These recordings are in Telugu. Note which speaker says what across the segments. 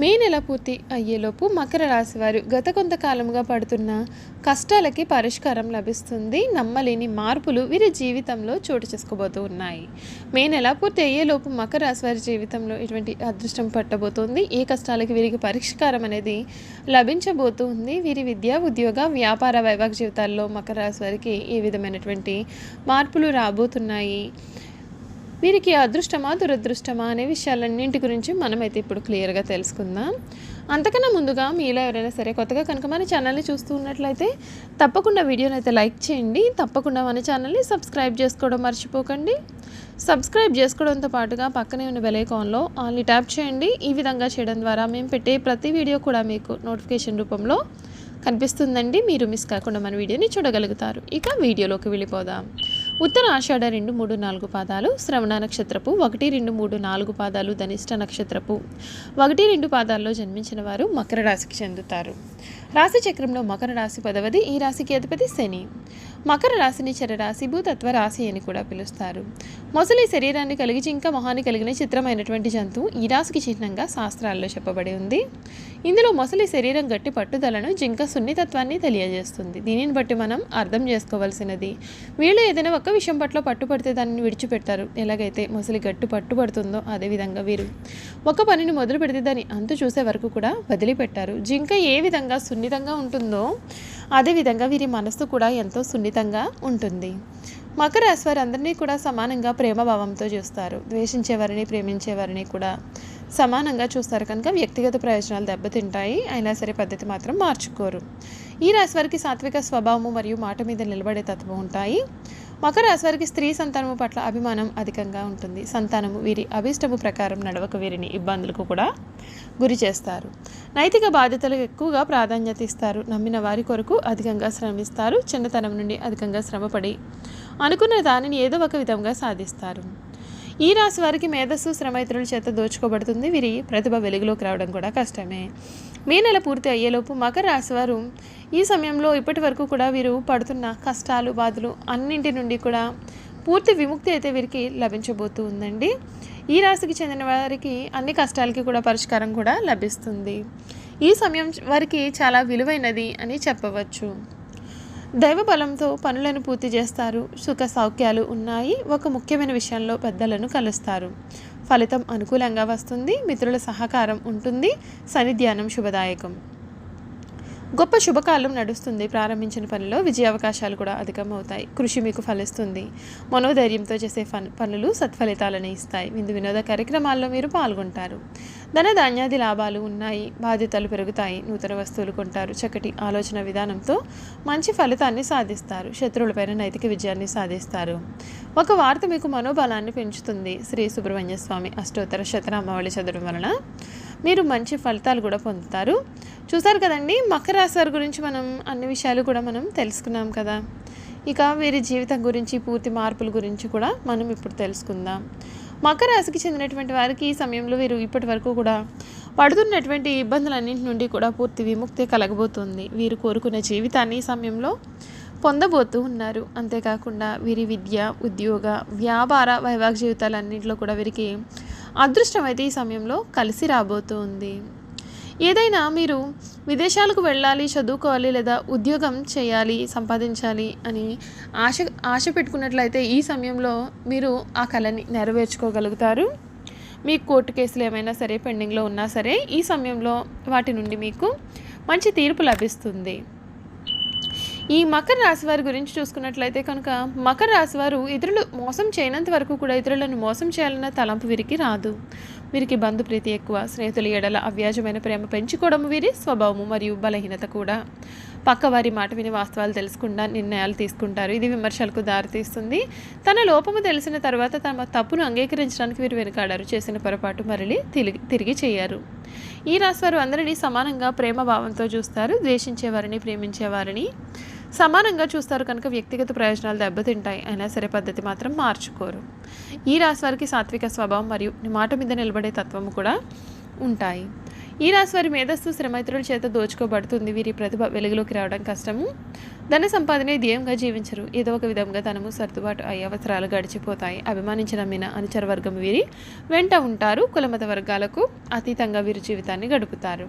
Speaker 1: మే నెల పూర్తి అయ్యేలోపు మకర రాశి వారు గత కొంతకాలంగా పడుతున్న కష్టాలకి పరిష్కారం లభిస్తుంది. నమ్మలేని మార్పులు వీరి జీవితంలో చోటు చేసుకోబోతూ ఉన్నాయి. మే నెల పూర్తి అయ్యేలోపు మకర రాశి వారి జీవితంలో ఇటువంటి అదృష్టం పట్టబోతోంది? ఏ కష్టాలకి వీరికి పరిష్కారం అనేది లభించబోతుంది? వీరి విద్య ఉద్యోగ వ్యాపార వైవాహిక జీవితాల్లో మకర రాశి వారికి ఏ విధమైనటువంటి మార్పులు రాబోతున్నాయి? వీరికి అదృష్టమా దురదృష్టమా అనే విషయాలన్నింటి గురించి మనమైతే ఇప్పుడు క్లియర్గా తెలుసుకుందాం. అంతకన్నా ముందుగా మీలో ఎవరైనా సరే కొత్తగా కనుక మన ఛానల్ని చూస్తూ ఉన్నట్లయితే తప్పకుండా వీడియోని అయితే లైక్ చేయండి. తప్పకుండా మన ఛానల్ని సబ్స్క్రైబ్ చేసుకోవడం మర్చిపోకండి. సబ్స్క్రైబ్ చేసుకోవడంతో పాటుగా పక్కనే ఉన్న బెలైకాన్లో ఆల్ని ట్యాప్ చేయండి. ఈ విధంగా చేయడం ద్వారా మేము పెట్టే ప్రతి వీడియో కూడా మీకు నోటిఫికేషన్ రూపంలో కనిపిస్తుందండి. మీరు మిస్ కాకుండా మన వీడియోని చూడగలుగుతారు. ఇక వీడియోలోకి వెళ్ళిపోదాం. ఉత్తర ఆషాఢ రెండు మూడు నాలుగు పాదాలు శ్రవణ నక్షత్రపు ఒకటి రెండు మూడు నాలుగు పాదాలు ధనిష్ట నక్షత్రపు ఒకటి రెండు పాదాల్లో జన్మించిన వారు మకర రాశికి చెందుతారు. రాశి చక్రంలో మకర రాశి పదవది ఈ రాశికి అధిపతి శని. మకర రాశిని చరరాశి భూతత్వ రాశి అని కూడా పిలుస్తారు. మొసలి శరీరాన్ని కలిగి జింక మొహాన్ని కలిగిన చిత్రమైనటువంటి జంతువు ఈ రాశికి చిహ్నంగా శాస్త్రాల్లో చెప్పబడి ఉంది. ఇందులో మొసలి శరీరం గట్టి పట్టుదలను జింక సున్నితత్వాన్ని తెలియజేస్తుంది. దీనిని బట్టి మనం అర్థం చేసుకోవాల్సినది వీళ్ళు ఏదైనా ఒక్క విషయం పట్ల పట్టుపడితే దానిని విడిచిపెడతారు. ఎలాగైతే మొసలి గట్టు పట్టుబడుతుందో అదేవిధంగా వీరు ఒక పనిని మొదలు పెడితే దాని అంతు చూసే వరకు కూడా వదిలిపెట్టారు. జింక ఏ విధంగా సున్నితంగా ఉంటుందో అదేవిధంగా వీరి మనస్సు కూడా ఎంతో సున్నితంగా ఉంటుంది. మకర రాశి వారు అందరినీ కూడా సమానంగా ప్రేమభావంతో చూస్తారు. ద్వేషించేవారిని ప్రేమించేవారిని కూడా సమానంగా చూస్తారు. కనుక వ్యక్తిగత ప్రయోజనాలు దెబ్బతింటాయి. అయినా సరే పద్ధతి మాత్రం మార్చుకోరు. ఈ రాశి వారికి సాత్విక స్వభావము మరియు మాట మీద నిలబడే తత్వం ఉంటాయి. మకర రాశి వారికి స్త్రీ సంతానము పట్ల అభిమానం అధికంగా ఉంటుంది. సంతానము వీరి అభిష్టము ప్రకారం నడవక వీరిని ఇబ్బందులకు కూడా గురి చేస్తారు. నైతిక బాధ్యతలకు ఎక్కువగా ప్రాధాన్యత ఇస్తారు. నమ్మిన వారి కొరకు అధికంగా శ్రమిస్తారు. చిన్నతనం నుండి అధికంగా శ్రమపడి అనుకున్న దానిని ఏదో ఒక విధంగా సాధిస్తారు. ఈ రాశి వారికి మేధస్సు శ్రమ ఇతరుల చేత దోచుకోబడుతుంది. వీరి ప్రతిభ వెలుగులోకి రావడం కూడా కష్టమే. మే నెల పూర్తి అయ్యేలోపు మకర రాశి వారు ఈ సమయంలో ఇప్పటి వరకు కూడా వీరు పడుతున్న కష్టాలు బాధలు అన్నింటి నుండి కూడా పూర్తి విముక్తి అయితే వీరికి లభించబోతూ ఉందండి ఈ రాశికి చెందిన వారికి అన్ని కష్టాలకి కూడా పరిష్కారం కూడా లభిస్తుంది. ఈ సమయం వారికి చాలా విలువైనది అని చెప్పవచ్చు. దైవ బలంతో పనులను పూర్తి చేస్తారు. సుఖ సౌఖ్యాలు ఉన్నాయి. ఒక ముఖ్యమైన విషయంలో పెద్దలను కలుస్తారు. ఫలితం అనుకూలంగా వస్తుంది. మిత్రుల సహకారం ఉంటుంది. సన్నిధ్యానం శుభదాయకం. గొప్ప శుభకాలం నడుస్తుంది. ప్రారంభించిన పనిలో విజయ అవకాశాలు కూడా అధికమవుతాయి. కృషి మీకు ఫలిస్తుంది. మనోధైర్యంతో చేసే ఫన్ పనులు సత్ఫలితాలను ఇస్తాయి. విందు వినోద కార్యక్రమాల్లో మీరు పాల్గొంటారు. ధన ధాన్యాది లాభాలు ఉన్నాయి. బాధ్యతలు పెరుగుతాయి. నూతన వస్తువులు కొంటారు. చక్కటి ఆలోచన విధానంతో మంచి ఫలితాన్ని సాధిస్తారు. శత్రువులపైన నైతిక విజయాన్ని సాధిస్తారు. ఒక వార్త మీకు మనోబలాన్ని పెంచుతుంది. శ్రీ సుబ్రహ్మణ్య స్వామి అష్టోత్తర శతనామావళి చదవడం వలన మీరు మంచి ఫలితాలు కూడా పొందుతారు. చూసారు కదండి మకర రాశి వారి గురించి మనం అన్ని విషయాలు కూడా మనం తెలుసుకున్నాం కదా. ఇక వీరి జీవితం గురించి పూర్తి మార్పుల గురించి కూడా మనం ఇప్పుడు తెలుసుకుందాం. మకర రాశికి చెందినటువంటి వారికి ఈ సమయంలో వీరు ఇప్పటి వరకు కూడా పడుతున్నటువంటి ఇబ్బందులన్నింటి నుండి కూడా పూర్తి విముక్తి కలగబోతుంది. వీరు కోరుకునే జీవితాన్ని ఈ సమయంలో పొందబోతూ ఉన్నారు. అంతేకాకుండా వీరి విద్య ఉద్యోగ వ్యాపార వైవాహిక జీవితాలన్నింటిలో కూడా వీరికి అదృష్టం అయితే ఈ సమయంలో కలిసి రాబోతుంది. ఏదైనా మీరు విదేశాలకు వెళ్ళాలి చదువుకోవాలి లేదా ఉద్యోగం చేయాలి సంపాదించాలి అని ఆశ ఆశ పెట్టుకున్నట్లయితే ఈ సమయంలో మీరు ఆ కళని నెరవేర్చుకోగలుగుతారు. మీ కోర్టు కేసులు ఏమైనా సరే పెండింగ్లో ఉన్నా సరే ఈ సమయంలో వాటి నుండి మీకు మంచి తీర్పు లభిస్తుంది. ఈ మకర రాశి వారి గురించి చూసుకున్నట్లయితే కనుక మకర రాశి వారు ఇతరులు మోసం చేయనంత వరకు కూడా ఇతరులను మోసం చేయాలన్న తలంపు వీరికి రాదు. వీరికి బంధుప్రీతి ఎక్కువ స్నేహితుల ఎడల అవ్యాజమైన ప్రేమ పెంచుకోవడం వీరి స్వభావము మరియు బలహీనత కూడా. పక్క వారి మాట విని వాస్తవాలు తెలుసుకుండా నిర్ణయాలు తీసుకుంటారు. ఇది విమర్శలకు దారితీస్తుంది. తన లోపము తెలిసిన తర్వాత తమ తప్పును అంగీకరించడానికి వీరు వెనుకాడారు. చేసిన పొరపాటు మరలి తిరిగి తిరిగి చేయరు. ఈ రాశి వారు అందరినీ సమానంగా ప్రేమ భావంతో చూస్తారు. ద్వేషించేవారిని ప్రేమించేవారిని సమానంగా చూస్తారు కనుక వ్యక్తిగత ప్రయోజనాలు దెబ్బతింటాయి. అయినా సరే పద్ధతి మాత్రం మార్చుకోరు. ఈ రాశి వారికి సాత్విక స్వభావం మరియు మాట మీద నిలబడే తత్వము కూడా ఉంటాయి. ఈ రాశి వారి మేధస్సు శ్రమైత్రుల చేత దోచుకోబడుతుంది. వీరి ప్రతిభ వెలుగులోకి రావడం కష్టము. ధన సంపాదనే ధ్యేయంగా జీవించరు. ఏదో ఒక విధంగా ధనము సర్దుబాటు అయ్యే అవసరాలు గడిచిపోతాయి. అభిమానించిన మిన అనుచర వర్గం వీరి వెంట ఉంటారు. కులమత వర్గాలకు అతీతంగా వీరి జీవితాన్ని గడుపుతారు.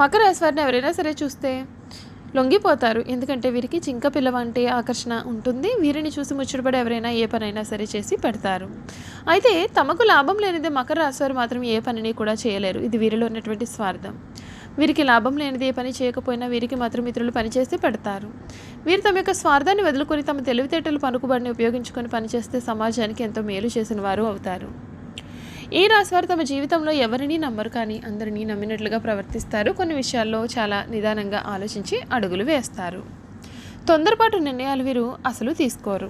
Speaker 1: మకర రాశి వారిని ఎవరైనా సరే చూస్తే లొంగిపోతారు. ఎందుకంటే వీరికి చింక పిల్ల వంటి ఆకర్షణ ఉంటుంది. వీరిని చూసి ముచ్చటపడి ఎవరైనా ఏ పనైనా సరే చేసి పెడతారు. అయితే తమకు లాభం లేనిదే మకర రాశివారు మాత్రం ఏ పనిని కూడా చేయలేరు. ఇది వీరిలో ఉన్నటువంటి స్వార్థం. వీరికి లాభం లేనిది ఏ పని చేయకపోయినా వీరికి మాత్రం మిత్రులు పనిచేసి పెడతారు. వీరు తమ యొక్క స్వార్థాన్ని వదులుకొని తమ తెలివితేటలు పనుకుబడిని ఉపయోగించుకొని పనిచేస్తే సమాజానికి ఎంతో మేలు చేసిన వారు అవుతారు. ఈ రాశి వారు తమ జీవితంలో ఎవరిని నమ్మరు కానీ అందరినీ నమ్మినట్లుగా ప్రవర్తిస్తారు. కొన్ని విషయాల్లో చాలా నిదానంగా ఆలోచించి అడుగులు వేస్తారు. తొందరపాటు నిర్ణయాలు వీరు అసలు తీసుకోరు.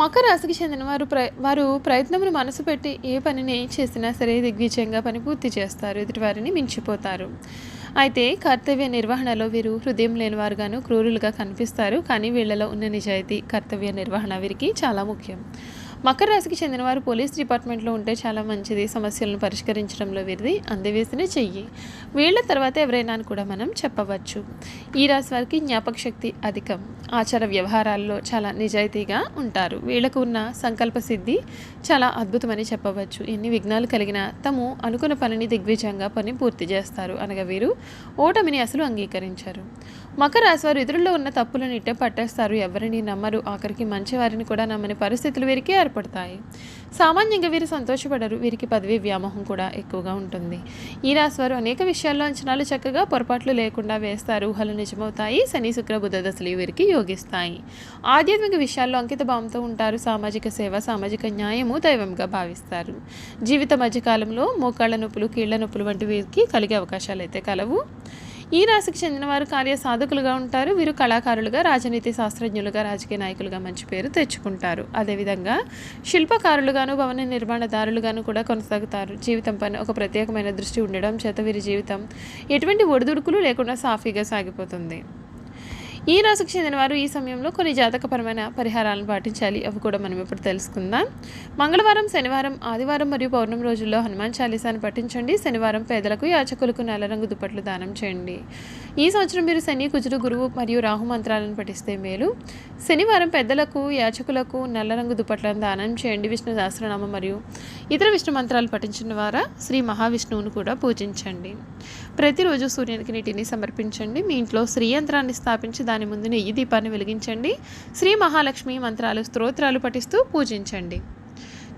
Speaker 1: మకర రాశికి చెందిన వారు ప్ర వారు ప్రయత్నమును మనసు పెట్టి ఏ పనిని చేసినా సరే దిగ్విజయంగా పని పూర్తి చేస్తారు. ఎదుటివారిని మించిపోతారు. అయితే కర్తవ్య నిర్వహణలో వీరు హృదయం లేని వారుగాను క్రూరులుగా కనిపిస్తారు. కానీ వీళ్ళలో ఉన్న నిజాయితీ కర్తవ్య నిర్వహణ వీరికి చాలా ముఖ్యం. మకర రాశికి చెందిన వారు పోలీస్ డిపార్ట్మెంట్లో ఉంటే చాలా మంచిది. సమస్యలను పరిష్కరించడంలో వీరిది అందవేసిన చెయ్యి. వీళ్ళ తర్వాత ఎవరైనా అని కూడా మనం చెప్పవచ్చు. ఈ రాశి వారికి జ్ఞాపక శక్తి అధికం. ఆచార వ్యవహారాల్లో చాలా నిజాయితీగా ఉంటారు. వీళ్ళకు ఉన్న సంకల్ప సిద్ధి చాలా అద్భుతమని చెప్పవచ్చు. ఎన్ని విఘ్నాలు కలిగినా తము అనుకున్న పనిని దిగ్విజయంగా పని పూర్తి చేస్తారు. అనగా వీరు ఓటమిని అసలు అంగీకరించారు. మకర రాశి వారు ఇతరుల్లో ఉన్న తప్పులను ఇట్టే పట్టేస్తారు. ఎవరిని నమ్మరు. ఆఖరికి మంచి వారిని కూడా నమ్మని పరిస్థితులు వీరికి ఏర్పడతాయి సామాన్యంగా వీరు సంతోషపడరు. వీరికి పదవి వ్యామోహం కూడా ఎక్కువగా ఉంటుంది. ఈ రాశివారు అనేక విషయాల్లో అంచనాలు చక్కగా పొరపాట్లు లేకుండా వేస్తారు. ఊహలు నిజమవుతాయి. శని శుక్ర బుధ దశలు వీరికి యోగిస్తాయి. ఆధ్యాత్మిక విషయాల్లో అంకిత భావంతో ఉంటారు. సామాజిక సేవ సామాజిక న్యాయము దైవంగా భావిస్తారు. జీవిత మధ్యకాలంలో మోకాళ్ళ నొప్పులు కీళ్ళ నొప్పులు వంటి వీరికి కలిగే అవకాశాలు అయితే కలవు. ఈ రాశికి చెందిన వారు కార్య సాధకులుగా ఉంటారు. వీరు కళాకారులుగా రాజనీతి శాస్త్రజ్ఞులుగా రాజకీయ నాయకులుగా మంచి పేరు తెచ్చుకుంటారు. అదేవిధంగా శిల్పకారులుగాను భవన నిర్మాణదారులుగాను కూడా కొనసాగుతారు. జీవితం పైన ఒక ప్రత్యేకమైన దృష్టి ఉండడం చేత వీరి జీవితం ఎటువంటి ఒడిదుడుకులు లేకుండా సాఫీగా సాగిపోతుంది. ఈ రాశికి చెందిన వారు ఈ సమయంలో కొన్ని జాతకపరమైన పరిహారాలను పాటించాలి. అవి కూడా మనం ఇప్పుడు తెలుసుకుందాం. మంగళవారం శనివారం ఆదివారం మరియు పౌర్ణమి రోజుల్లో హనుమాన్ చాలీసాను పఠించండి. శనివారం పేదలకు యాచకులకు నల్ల రంగు దుప్పట్లు దానం చేయండి. ఈ సంవత్సరం మీరు శని కుజుడు గురువు మరియు రాహు మంత్రాలను పఠిస్తే మేలు. శనివారం పెద్దలకు యాచకులకు నల్ల రంగు దుప్పట్లను దానం చేయండి. విష్ణు సహస్రనామం మరియు ఇతర విష్ణు మంత్రాలు పఠించిన వారా శ్రీ మహావిష్ణువును కూడా పూజించండి. ప్రతిరోజు సూర్యునికి నీటిని సమర్పించండి. మీ ఇంట్లో శ్రీ యంత్రాన్ని స్థాపించి దాని ముందు నెయ్యి దీపాన్ని వెలిగించండి. శ్రీ మహాలక్ష్మి మంత్రాలు స్తోత్రాలు పఠిస్తూ పూజించండి.